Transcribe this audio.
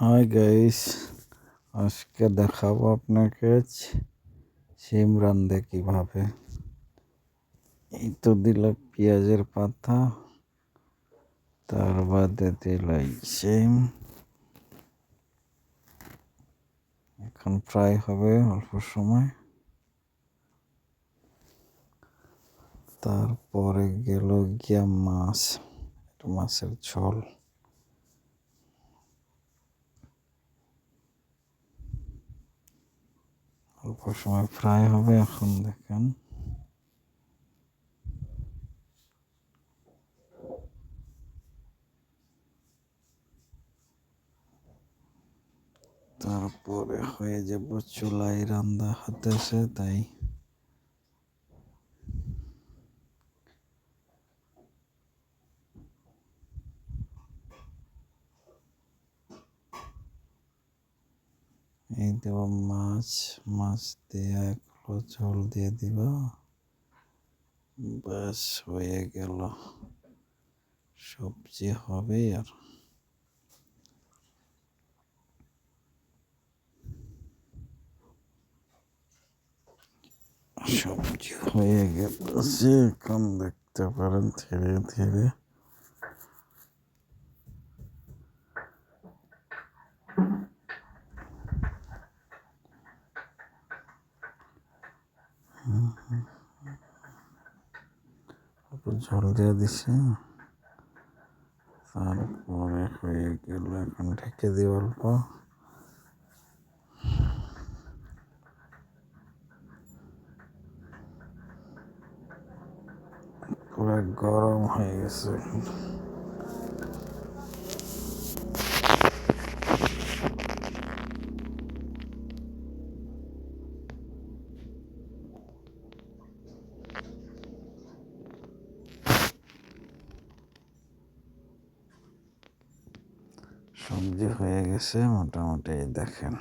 Hi guys আজকে দেখাবো আপনাকে সিম রান্ধে কীভাবে। এই তো দিল পেঁয়াজের পাতা, তার বাদে দিল সিম। এখন ফ্রাই হবে অল্প সময়। তারপরে গেল গিয়া মাছ, মাছের ঝোল। অল্প সময় ফ্রাই হবে এখন দেখেন। তারপরে হয়ে যাব চুলাই রান্দা হাতে হতেছে তাই দেব, মাছ মাছ দিয়ে একটু ঝোল দিয়ে দিব। ব্যাস, হয়ে গেল। সবজি হবে আর। সবজি হয়ে গেছে, এখন দেখতে পারেন ধীরে ধীরে। ঝোল দিয়ে দিছি। তারপরে হয়ে গেল এখন ঢেকে দিই অল্প। পুরো গরম হয়ে গেছে। সবজি হয়ে গেছে মোটামুটি দেখেন।